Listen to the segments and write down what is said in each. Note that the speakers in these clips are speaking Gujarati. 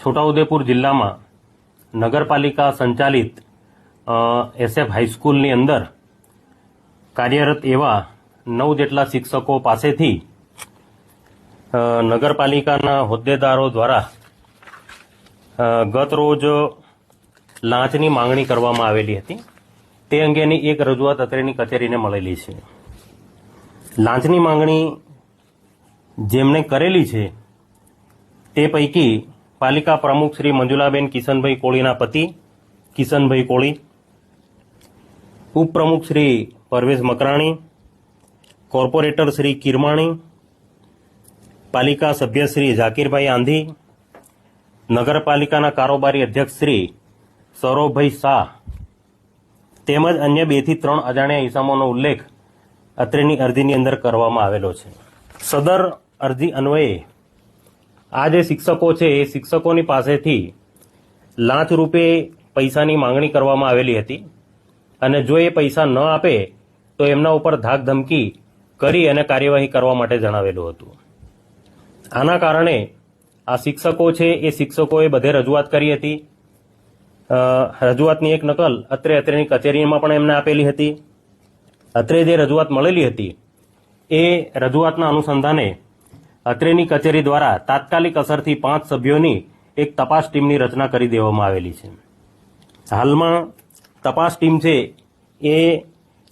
છોટાઉદેપુર જિલ્લામાં નગરપાલિકા સંચાલિત એસએફ હાઈસ્કૂલની અંદર કાર્યરત એવા નવ જેટલા શિક્ષકો પાસેથી નગરપાલિકાના હોદ્દેદારો દ્વારા ગત રોજ લાંચની માંગણી કરવામાં આવેલી હતી. તે અંગેની એક રજૂઆત અત્રેની કચેરીને મળેલી છે. લાંચની માંગણી જેમણે કરેલી છે, તે પૈકી પાલિકા પ્રમુખ શ્રી મંજુલાબેન કિશનભાઈ કોળીના પતિ, કિશનભાઈ કોળી, ઉપપ્રમુખ શ્રી પરવેશ મકરાણી, કોર્પોરેટર શ્રી કિરમાણી, પાલિકા સભ્ય શ્રી ઝાકીરભાઈ આંધી, નગરપાલિકાના કારોબારી અધ્યક્ષ શ્રી સૌરભભાઈ શાહ તેમજ અન્ય બેથી ત્રણ અજાણ્યા ઇસમોનો ઉલ્લેખ અત્રેની અરજીની અંદર કરવામાં આવેલો છે. સદર અરજી અન્વયે આ જે શિક્ષકો છે, એ શિક્ષકોની પાસેથી લાંચ રૂપે પૈસાની માંગણી કરવામાં આવેલી હતી અને જો એ પૈસા ન આપે, તો એમના ઉપર ધાક ધમકી કરી અને કાર્યવાહી કરવા માટે જણાવેલું હતું. આના કારણે આ શિક્ષકો છે, એ શિક્ષકોએ બધે રજૂઆત કરી હતી. રજૂઆતની એક નકલ અત્રે અત્રેની કચેરીમાં પણ એમને આપેલી હતી. અત્રે જે રજૂઆત મળેલી હતી, એ રજૂઆતના અનુસંધાને અત્રેની કચેરી દ્વારા તાત્કાલિક અસરથી પાંચ સભ્યોની એક તપાસ ટીમની રચના કરી દેવામાં આવેલી છે. હાલમાં તપાસ ટીમ છે એ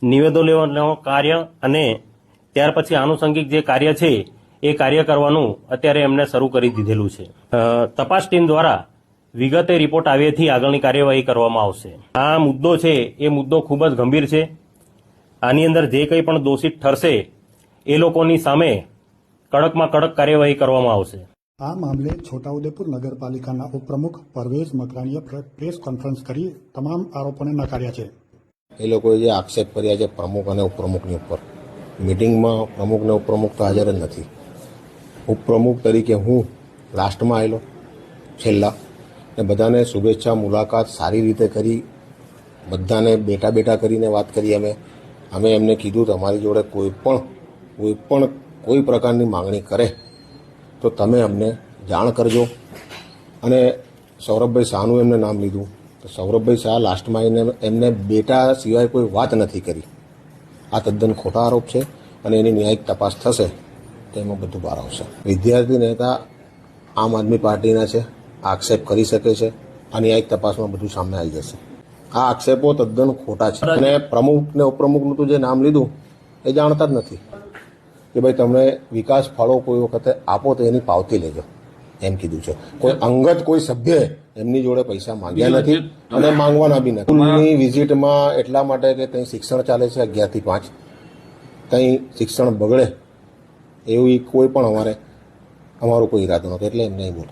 નિવેદો લેવાનું કાર્ય અને ત્યાર પછી આનુષંગિક જે કાર્ય છે એ કાર્ય કરવાનું અત્યારે એમને શરૂ કરી દીધેલું છે. તપાસ ટીમ દ્વારા વિગતે રિપોર્ટ આવ્યેથી આગળની કાર્યવાહી કરવામાં આવશે. આ મુદ્દો છે, એ મુદ્દો ખૂબ જ ગંભીર છે. આની અંદર જે કંઈ પણ દોષિત ઠરશે, એ લોકોની સામે કડકમાં કડક કાર્યવાહી કરવામાં આવશે. આ મામલે છોટાઉદેપુર નગરપાલિકાના ઉપપ્રમુખ પરવેઝ મકરાણીએ પ્રેસ કોન્ફરન્સ કરી તમામ આરોપોને નકાર્યા છે. એ લોકોએ જે આક્ષેપ કર્યા છે પ્રમુખ અને ઉપપ્રમુખની ઉપર. મિટિંગમાં પ્રમુખ ને ઉપપ્રમુખ તો હાજર જ નથી. ઉપપ્રમુખ તરીકે હું લાસ્ટમાં આવેલો છેલ્લા. ને બધાને શુભેચ્છા મુલાકાત સારી રીતે કરી બધાને બેઠા બેઠા કરીને વાત કરી. અમે અમે એમને કીધું તમારી જોડે કોઈ પણ કોઈ પણ કોઈ પ્રકારની માંગણી કરે, તો તમે અમને જાણ કરજો. અને સૌરભભાઈ શાહનું એમને નામ લીધું. તો સૌરભભાઈ શાહ લાસ્ટમાં એને, એમને બેટા સિવાય કોઈ વાત નથી કરી. આ તદ્દન ખોટા આરોપ છે અને એની ન્યાયિક તપાસ થશે તેમાં બધું બહાર આવશે. વિદ્યાર્થી નેતા આમ આદમી પાર્ટીના છે, આક્ષેપ કરી શકે છે, આ ન્યાયિક તપાસમાં બધું સામે આવી જશે. આ આક્ષેપો તદ્દન ખોટા છે. અને પ્રમુખ ને ઉપપ્રમુખનું તો જે નામ લીધું, એ જાણતા જ નથી. કે ભાઈ તમને વિકાસ ફળો કોઈ વખતે આપો તો એની પાવતી લેજો. એમ કીધું છે. કોઈ અંગત કોઈ સભ્ય એમની જોડે પૈસા માંગ્યા નથી અને માંગવાના બી નથી. સ્કૂલની વિઝિટમાં એટલા માટે કે ત્યાં શિક્ષણ ચાલે છે અગિયારથી પાંચ. ત્યાં શિક્ષણ બગડે એવી કોઈ પણ અમારે અમારો કોઈ ઈરાદો નહોતો એટલે એમને નહીં બોલ.